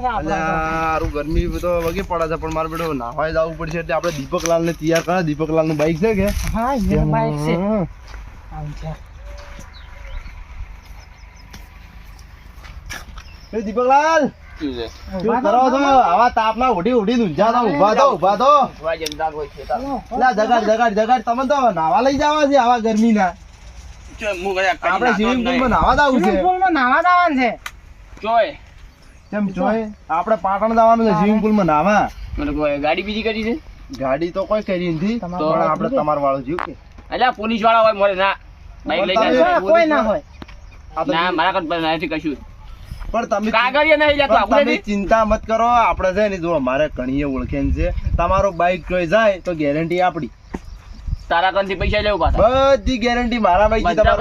હારું ગરમી તો વગી પડે છે પણ મારે બેટો નાહવા જવું પડશે એટલે આપણે દીપકલાલ ને તૈયાર કરે દીપકલાલનું બાઈક છે કે? હા એ બાઈક છે. એ દીપકલાલ! શું કરો છો? આવા તાપના ઉઠી ઉઠી ઊંઝા તો ઊભા તો ઊભા તો જગાડ જગાડ જગાડ. તમે તો નાવા લઈ જવા છે આવા ગરમીના. આપણે સ્વિમિંગ પુલમાં નાવા જવું છે. સ્વિમિંગ પુલમાં નાવા જવાનું છે. કેમ જોય? આપણે પાટણ જવાનું છે સ્વિમિંગ પુલમાં નાવા ગાડી બીજી કરી છે? ગાડી તો કોઈ કરી નથી વાળું આપણે? તમારું જીવ કે એટલે પોલીસવાળા હોય મોરે ના. બાઈક લઈ જાય કોઈ ના હોય. ના મારા નથી કશું. પણ તમે કાગળિયા નહીં આપણે ચિંતા મત કરો આપણે છે ને જો મારે કણીએ ઓળખેન છે તમારો બાઈક કોઈ જાય તો ગેરંટી આપડી તારા કંથી પૈસા લેવું પાછા. બધી ગેરંટી મારા ભાઈ બધા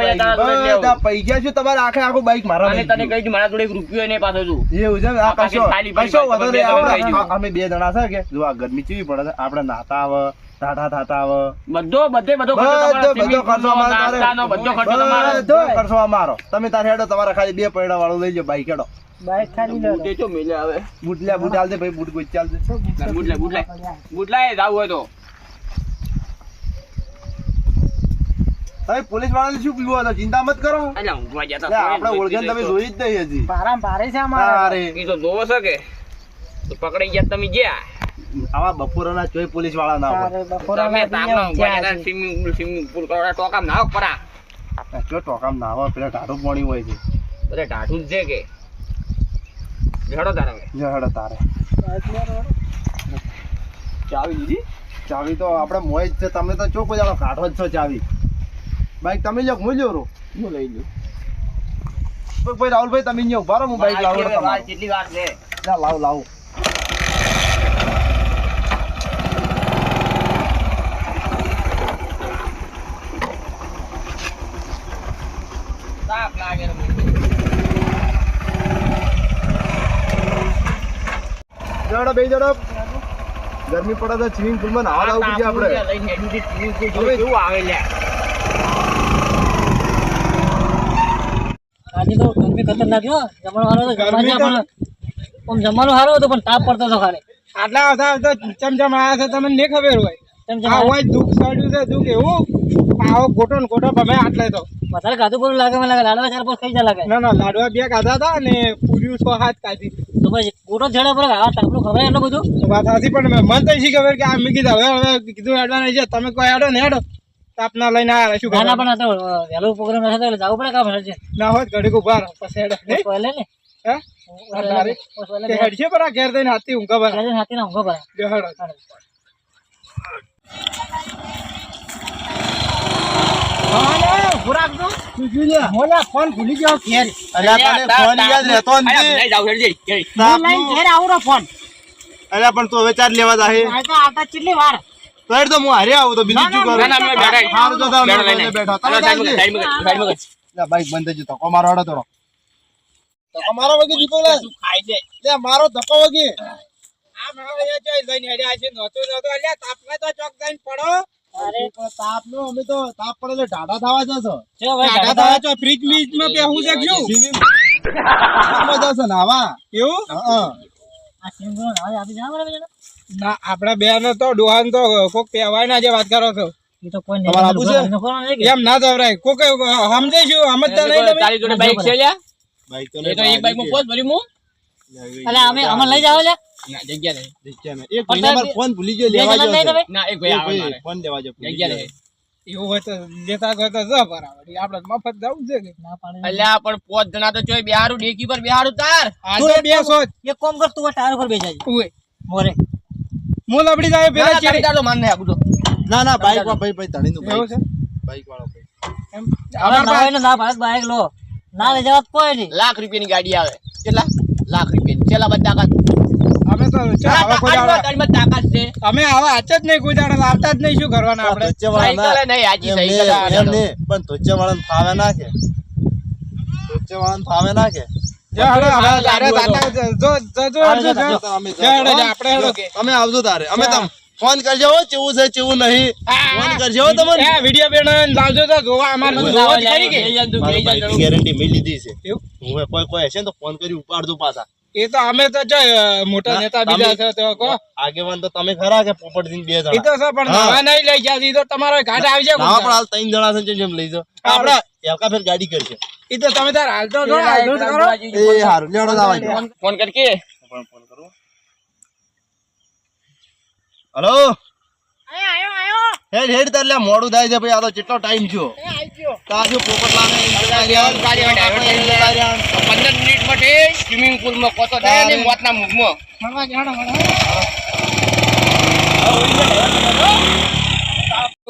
પૈસા શું તમારે આખે આખો બાઈક મારા અને તને કહી મારા જોડે એક રૂપિયો નહીં પાછો છું એવું છે આ પાછો પાછી કશો ખાલી પડી કશો જાય, વાંધો તમે નહીં. બે આપણે- અમે બે જણા છે કે? જો આ ગરમી ચીવી પડે છે? આપણે નાતા આવે ટાટા થાતા આવે. બધો બધે બધો ખર્ચો બધો બધો ખર્ચો અમારો તારે. બધો ખર્ચો તમારો. બધો ખર્ચો અમારો. તમે તારે હેડો તમારા ખાલી બે પૈડા વાળું લઈ જાઓ બાઈક હેડો. બાઈક ખાલી લે ચો મેલે આવે બૂટ બૂટ હાલ દે ભાઈ બૂટ બુટ બુટ બુટ જાવું હોય તો. તમે પોલીસ વાળાને શું પીવો હતો? ચિંતા મત કરો. અલ્યા ઊંઘવા જતા આપણે ઓળખેન તમે જોઈ જ નહીં હજી. ભારામ ભારે છે અમારે. એ તો જોવો છે કે? તો પકડાઈ ગયા તમે ગયા? આવા બપોરના ચોય પોલીસવાળા ના બપોરના તમે તાપમાં ઊંઘવા જતા સ્વિમિંગ પુલ સ્વિમિંગ પુલ કરવા ટોકામ નાવ પરા. જો ટોકામ ના પેલા ટાઢું પાણી હોય છે. બધા ઢાઢું જ છે કે? ઝડો તારે ઝડો તારે. ચાવી લીધી? ચાવી તો આપણે મોય જ છે. તમે તો ચોખ્ખો કોઈ જાણો કાઢો જ છો ચાવી? બાઈક તમે લ્યો હું લ્યો રો. હું લઈ લ્યો. ભાઈ રાહુલભાઈ તમે અહીંયા ઊભા રહો હું બાઈક લાવું કેટલી વાર છે? ના લાવ લાવ. બે ગરમી પડે તો સ્વિમિંગ પુલમાં નાવા જવું પડશે આપણે. કેવું આવે લ્યા? આજે તો ગરમી ખતરનાક છે જમવાનું જમણવાનો તો જમવા પણ આમ જમવાનું સારું હતું પણ તાપ પડતો હતો ખાલી. આટલા આવતા તો ચમચમ આવ્યા છે તમને નહીં ખબર હોય. તેમ આ હોય દુઃખ સડ્યું છે દુઃખ એવું. આવો ખોટો ને ખોટો ભમે આટલે તો. વધારે ખાધું પૂરું લાગે? મને લાગે લાડવા ચાર પાંચ ખાઈ લાગે. ના ના લાડવા બે ખાધા હતા અને પૂર્યું સો હાથ ખાધી. તો પછી ગોટો છેડે આ તાપનું ખબર એટલું બધું? વાત સાચી પણ મન તો શી ખબર કે આ મેં કીધું હવે હવે કીધું હેડવાના છે તમે કોઈ હેડો ને હેડો તાપના લઈને આવ્યા શું ના ના? પણ તો વહેલું પ્રોગ્રામ નથી એટલે જવું પડે કામ છે ના હોત ઘડીક ઊભા રહો પછી હેડો. નહીં? પહેલે ને? હે? તે હેડશે પર આ ઘેર દઈને હાથી ઊંઘા બરા હાથી ના ઊંઘો પડે જો હેડો. મોલા ફોન ભૂલી ગયો. ઘેર. અલ્યા તને ફોન યાદ રહેતો નથી. હેડી હેડી. ઘેર ફોન. અરે પણ તું હવે ચાર લેવા આવતા કેટલી વાર? હેડ તો હું હારે આવું તો બીજું શું કરું? ના, ના, બેઠા. હારું તો તમે બેઠા. બેઠા. તમે સાઈડમાં કર. લે, બાઈક બંધ ગયું ધક્કો મારો હેડો તોડો ધક્કો મારો વગી દીપો લે. શું ખાય છે? લે મારો ધક્કો વગી. આ મારો એ જોઈ લઈને હેડ્યા છે નહોતો નહોતો અલ્યા તાપમાં તો ચોક જઈને પડો. અરે તાપ નો અમે તો તાપ પડે એટલે ઢાઢા થવા જશો. ભાઈ ટાટા તારા ચો ફ્રીજ મીજમાં બેહું છે જશો નાવા એવું? હા આ આપી જા છે ના આપણે બે ને તો ડોહાન તો કોક પહેવાય ના જે વાત કરો છો. એ તો કોઈ? નહીં એમ ના જવરાય કોક સમજાઈશું? સમજતા નહીં તમે તારી જોડે બાઈક છે લ્યા? બાઈક તો એ તો એક બાઈકમાં પોત ભર્યું હું? અલે અમે અમે લઈ જાવ લે ના, જગ્યા નહીં. એક ભાઈને મારો ફોન ભૂલી ગયો લેવા બે જણા ગયો લઈ તમે? ના, એક ભાઈ આવે મારે. ફોન લેવા ગયો જગ્યા નહીં. એવું હોય તો લેતા હોય તો જો બરાબર આપણે મફત જવું છે કે? ના પાડે. અલ્યા, પણ પોત જણા તો ચોય બેહારું, ડેકી પર બેહારું તાર. આ તો બે એક કામ કર તું ટાયર પર બેસી જાય ઉએ મોરે. હું લબડી જાય પેલા ચેડી તારી માન ને આપું ના ના બાઈકમાં ભાઈ ભાઈ તણી નું બાઈક છે? બાઈક વાળો ભાઈ. એમ? આવા પાસે ના ના ભારત બાઈક લો. ના લે જવાબ કોઈ નહીં. લાખ રૂપિયાની ગાડી આવે. કેટલા? લાખ રૂપિયાની. છેલ્લા બધા તાકાત. અમે તો ચા આવા કોઈ તાકાત દાડા- તાકાત છે. અમે આવા આચ જ નહીં કોઈ દાડા લાવતા જ નહીં શું કરવાના આપણે? સાયકલ નહીં આજી સાયકલ. એમ નહીં પણ ધોચે વાળાને ફાવે ના કે. ધોચે વાળાને ફાવે ના કે. અમે આવજો તારે. અમે તમ ફોન કરજો ચેવું છે ચેવું નહીં. ફોન કરજો તમને. એ વીડિયો લાવજો તો જોવા અમારે ખરી કે. ગેરંટી મેં લીધી છે. એવું? હું કોઈ કોઈ હશે ને તો ફોન કરી ઉપાડજો પાછા. એ તો અમે તો જો મોટા નેતા બીજા છે તો કો આગેવાન તો તમે ખરા કે પોપટજી બે એ તો છે પણ. નવા નહીં લઈ ગયા. તો તમારો ઘાટ આવી જાય હા પણ હાલ ત્રણ જણા છે જેમ લઈ જાઓ. આપણે આપણે ફેર ગાડી કરશે. ઈ તો તમે તાર હાલ તો જો, હાલ તો કરો. એ હારું લેડો લાવા ફોન કર કે ફોન કરું આયો હેડ હેડ તાર લે મોડું થાય છે ભઈ આ તો કેટલો ટાઈમ થયો. તો આ જો પોપટલાને પંદર મિનિટ માટે સ્વિમિંગ પૂલમાં કોતો થાય ને મોતના મુખમાં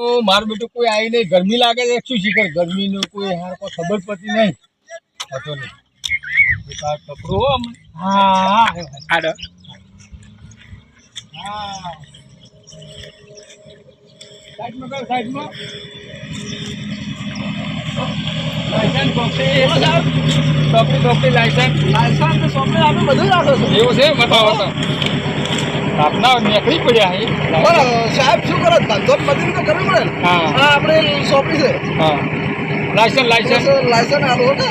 તો મારું બેટું કોઈ આવી નહીં. ગરમી લાગે છે શું શીખર ગરમી નું કોઈ હાર કોઈ ખબર પડતી નહીં. હતો નહીં. કપડું હો. હા. હા સાઈડમાં સાઈડમાં. લાયસન્સ કોપી સાહેબ? Copy copy licence. લાયસન્સ તો સોપી આપણે બધું રાખો છો. એવું છે? બતાવો આપના નીકળી પડ્યા છે સાહેબ શું કરે? ધંધો મજૂરી તો કરવી પડે. હા. આપણે સોંપી છે. હા. લાયસન્સ લાયસન્સ લાયસન્સ આલો ને.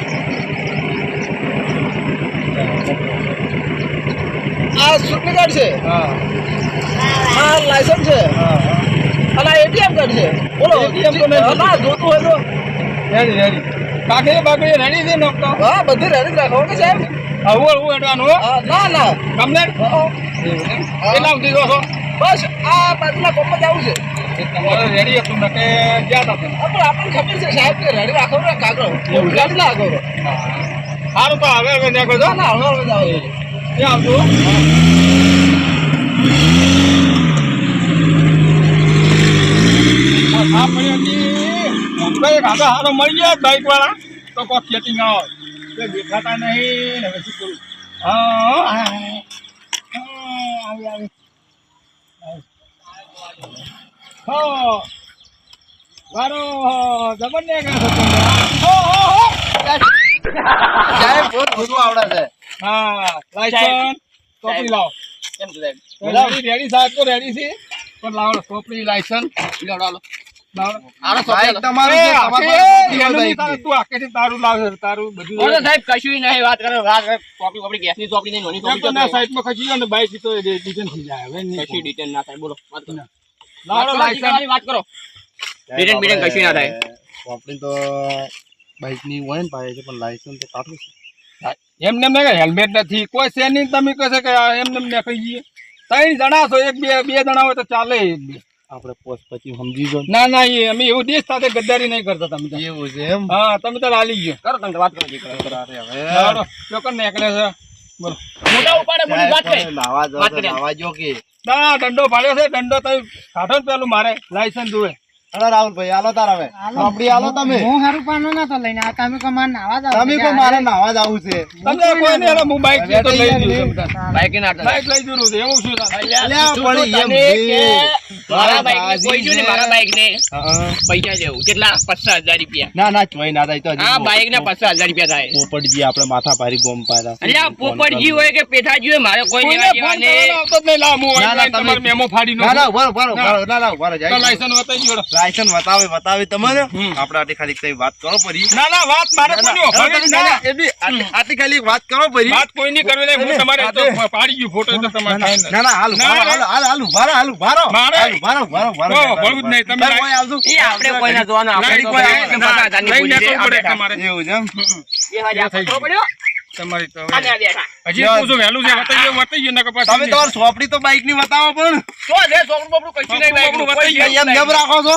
આ ચૂંટણી કાર્ડ છે. હા. આ લાયસન્સ છે. હા અને આ એટીએમ કાર્ડ છે. બોલો એટીએમ તો નહીં. ના જોતું હોય તો. રેડી રેડી કાકડી બાકડી રેડી છે નોકતો હા બધું રેડી રાખો કે સાહેબ? આવું હું એડવાનું ના ના. કમ્પ્લેટ હા. કેટલા સુધી છો? બસ આ બાજુના કોમમાં જવું છે. તમારે રેડી હતું ને કે ગયા હતા પણ આપણને ખબર છે સાહેબ કે રેડી રાખો ને કાગળ? રેડી સારું તો હવે હવે નીકળો છો ના હવે હવે જાઓ. ક્યાં આવતું આ પડી હતી મુંબઈ કાકા હારો મળી ગયા બાઈક વાળા તો કોઈ ખેતી ના હોય. દેખાતા નહીં ને કરું આવી આવી. હો. હો હો હો સાહેબ બહુ આવડે છે. હા લાયસન્સ ચોપડી લાવો. કેમ છે સાહેબ? રેડી રેડી સાહેબ તો રેડી છે. પણ લાવો ચોપડી લાયસન્સ લ્યો, હાલો. લાવો હાલો, બાઈકની. હોય ને પાસે છે પણ લાયસન્સ તો છે. એમને હેલ્મેટ નથી. કોઈ છે નહીં તમે કહે છે કે એમને એમ નીકળી જઈએ ત્રણ જણા છો એક બે બે જણા હોય તો ચાલે એક બે. આપણે પોસ્ટ પછી સમજી જો ના ના એ અમે એવું દેશ સાથે ગદ્દારી નહીં કરતા તમે એવું છે એમ? હા તમે તો લાલી ગયો. કરો તમે વાત કરો દીકરા કરો કરો. અરે હવે. ચોકન નીકળે છે. બોલો. મોટા ઉપાડે મોટી વાત કરે તમે નાવા તો કરીએ. નાવા જો કે? ના દંડો પાડ્યો છે દંડો તો કાઢો પેલું મારે લાયસન્સ જોવે. અરે રાહુલભાઈ આલો તાર હવે. આપડી આલો તમે. હું હારું પાનો નતો લઈને આ તમે કો મારે નાવા જાવ તમે કો મારે નાવા જાવ છે. તમને કોઈ ને હું બાઈક તો લઈ જઉં બાઈક ના બાઈક લઈ છે એવું શું થાય? અલ્યા, પડી એમ કે મારા બાઈક ને કોઈ ને. મારા બાઈક ને પૈસા દેવું કેટલા? પચાસ હજાર રૂપિયા. ના ના ચોય ના થાય તો આ બાઈક ને પચાસ હજાર રૂપિયા થાય. પોપટજી આપણે માથા પારી ગોમ પાડ્યા અલ્યા પોપટજી હોય કે પેથાજી હોય મારે કોઈ લેવા દેવા ના, ના, online તમારો તમે- મેમો ફાડી ના ના નાખું. બરો બરો બરો ના. ના બરો જાય. લાયસન્સ બતાવી દ્યો. લાયસન્સ બતાવે બતાવે હમ. આપણે આટલી ખાલી કઈ વાત કરો પરી. ના ના વાત મારે ના, કોઈની ના, ઓફર ના, ના, એ બી આટલી- ખાલી વાત કરો પરી. વાત કોઈ નહીં કરવી નહીં. હું તમારે તો પાડી ગયું ફોટો તો તમારે ના ના હાલ ના, હાલ હાલ હાલ હાલ ઊભા હાલ જ નહીં. તમે કોઈ? એ આપણે કોઈને જોવાનું આપણે કોઈ પડે તમારે. એવું એમ. પડ્યો તો હજી પૂછો વહેલું છે વતાઈ વતાઈ ગયું નકર પાછું તમે નહીં. સોપડી તો બાઈકની બતાવો પણ તો દે સોપડું બોપડું કશું નહીં બાઈકનું. એમ કેમ રાખો છો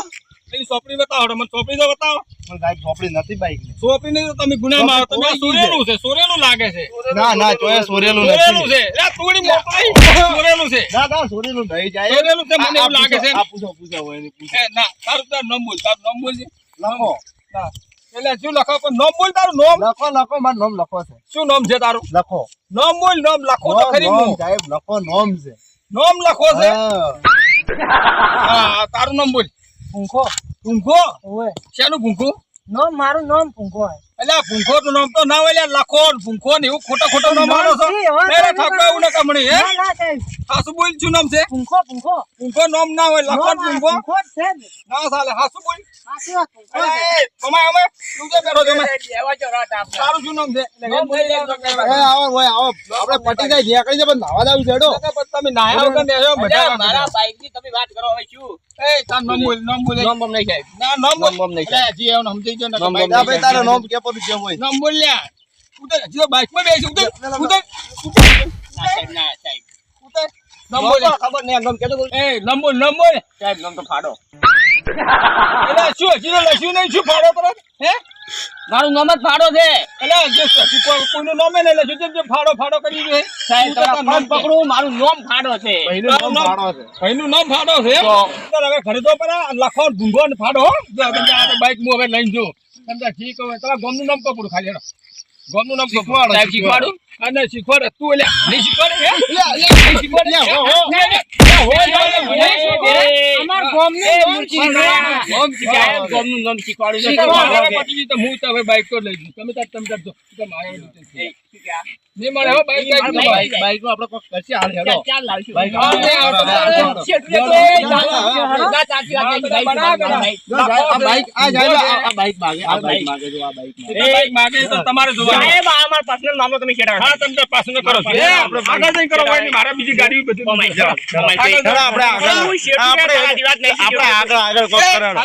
પેલી સોપડી બતાવો મને સોપડી તો બતાવો. પણ ગાડી નથી બાઈકની નહીં તમે ગુનામાં આવો. તમે સોરેલું છે. સોરેલું લાગે છે. ના ના ચોય સોરેલું સોરેલું નથી. છે. આ તુડી મોકલાઈ. સોરેલું છે. ના ના સોરેલું નહીં જાય. સોરેલું છે મને એવું લાગે છે. પૂછો, પૂછો પૂછો હોય એની પૂછો. ના તારું તારું નામ બોલ તારું નામ બોલ છે લખો. ના. એટલે શું લખો? પણ નામ બોલ તારું નામ. લખો લખો મારું નામ લખો છે. શું નામ છે તારું? લખો. નામ બોલ નામ લખો તો ખરી હું. સાહેબ લખો નોમ છે. નોમ લખો છે? હા. હા તારું નામ બોલ. પૂંખો ભૂંખો? ઓય શેનું ભૂંખો? નામ મારું નામ ભૂંખો હે અલ્યા ભૂંખો નું નામ તો ના હોય લ્યા, લખો ને ભૂંખો ને એવું ખોટા ખોટા નામ મારો છો. નથી, હવે એ રે, તો ઠાકોર એવું ના કમણી, હે? ના, ના. હાસુ બોલ શું નામ છે? ભૂંખો ભૂંખો. ભૂંખો નામ ના હોય લખો ભૂંખો. ના. સાલે હાસુ બોલ. અમાય, અમાય, તું જે બેઠો છો, અમાય. લેવા જો રાત આપણે. તારું શું નામ છે. આવો ભાઈ આવો. આપણે પટી જાય નીકળી જાય પણ નાવા જાવ છે હેડો. તમે નાયા વગર ને આવ્યો, બધા મારા બાઈકની તમે વાત કરો હવે શું? એ, તાર નામ બોલ, નામ બોલ. નામ બમ નહીં ના, નામ બોલ. નામ બોમ નહીં અલ્યા, હજી એવું સમજી ગયો ને કે નામ બોમ બાઈક- જા ભાઈ તારું નામ કે પડું છે ભાઈ નામ બોલ લ્યા. ઉતર, હજી તો બાઈકમાં બેસી, ઉતર, ઉતર, ના સાહેબ ના સાહેબ ઉતર. નામ નામ ખબર નહીં નામ કેતો બોલ એ, નામ બોલ, નામ બોલ. સાહેબ નામ તો ફાડો અલ્યા, શું હજી લખ્યું નહીં, શું ફાડો કરો? હે? મારું નામ જ ફાડો છે. એટલે જે કોઈનું નામ નહીં એટલે જેમ જેમ ફાડો ફાડો કરી દે. સાહેબ તમારા નામ પકડું. મારું નામ ફાડો છે. ભાઈનું નામ ફાડો છે. ભાઈનું નામ ફાડો છે. તો. હવે ઘરે તો પેલા લખો ભૂંગો ને ફાડો જો આ બાઈક હું હવે લઈને જો. સમજા ઠીક હવે. તમારા ગામનું નામ કપડું ખાલી. ગામનું નામ શીખવાડો સાહેબ શીખવાડું? અને શીખવાડે તું એટલે નહીં શીખવાડે હે? નહીં શીખવાડે? હો, હો. અમાર ગામનું એ, નામ મૂર્તિ શીખવાડો. સાહેબ ગામનું નામ શીખવાડો છે. ગયું તો હું તમે બાઈક તો લઈ જઉં તમે તાર તમે તાર જો. તમે મારે એવું નથી. એ, શું કે આ? નહીં મળે હો બાઈક બાઈક બાઈક. બાઈકમાં આપણે કોક કરશે હાલ હેડો ચાલ, લાવશું. બાઈક. ના. આ બાઈક આ જાય આ- બાઈક માગે આ બાઈક માગે જો આ બાઈક માગે બાઈક માગે તો તમારે જોવાનું. સાહેબ, આ અમારો personal મામલો તમે છેડાવો. હા, તમે તો પાછું કરો. છો. આપણે આગળ જઈને કરો, ભાઈ મારા બીજી ગાડી બધી આપણે આપણે કે વાત નહીં આપણે આગળ આગળ કોક કરો હેડો.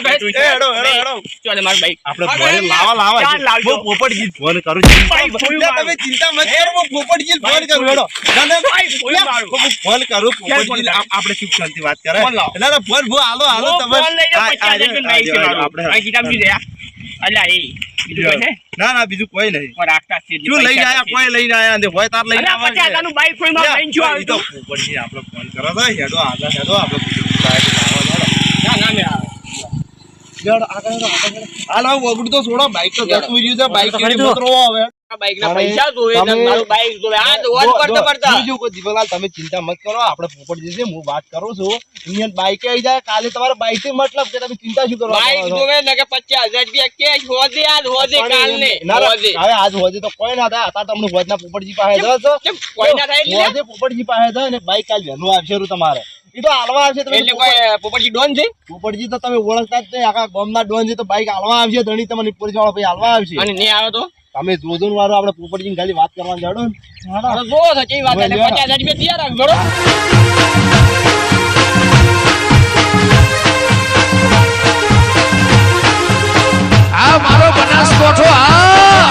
હેડો હેડો. ચાલે મારું બાઈક. આપણે આગળ લાવા લાવા હું પોપટજી ફોન કરું છું. તમે ચિંતા મત કરો. હું પોપટજી ફોન કરું હેડો. ના, ના, મારું. ફોન કરું પોપટજી આપણે ચૂપ શાંતિ વાત કરે. ના ના ફોન ભો હાલો હાલો તમે. ફોન લઈ જાઉં, આ- પચાસ આ હજાર આ રૂપિયા નહીં છે. આપણે આ કિતાબ લીધે લે અલ્યા, એ. ના ના બીજું કોઈ નહીં. શું લઈને પૈસા આયા કોઈ લઈ આયા ને હોય તાર લઈ અલ્યા, પછી આનું બાઈક કોઈ માં લઈને જો ઈ તો તું? આપણે ફોન કરો તો હેડો આગળ હેડો આપણે બીજું સાહેબ ના, ના, મે આગળ આગળ હાલો ઓગડ તો છોડો બાઈક તો જતું રહ્યું છે બાઈક કે. હવે. પૈસા જોવે ને મારું બાઈક જોવે. આ તો વોચ જો- કરતા જો, કરતા. બીજું કોઈ દીપકલાલ તમે ચિંતા મત કરો આપણે પોપટજી છે હું વાત કરું છું. અહીંયા બાઈકે આવી જાય કાલે તમારે બાઈક મતલબ કે તમે ચિંતા શું કરો? બાઈક જોવે ને કે પચાસ હજાર રૂપિયા કેશ હોદે આજ હોદે કાલને. ના, ના, હોદે. હવે આજ હોજે તો કોઈ ના થાય. અત્યારે તમને હોજના પોપટજી પાસે જાઓ કોઈ ના થાય હોજે પોપટજી પાસે જાય બાઈક કાલ વહેલું આવશે તમારે. એ તો હાલવા આવશે તમે એટલે કોઈ પોપટજી ડોન છે? પોપટજી તો તમે ઓળખતા જ નહીં. આખા ગામના ડોન છે તો બાઈક હાલવા આવશે ધણી તમને પોલીસવાળા ભાઈ હાલવા આવશે. અને નહીં આવે તો? તમે જોજો વાળો આપણે પોપટજી ખાલી વાત કરવા જાડો ને. જો આ મારો બનાસકોઠો આ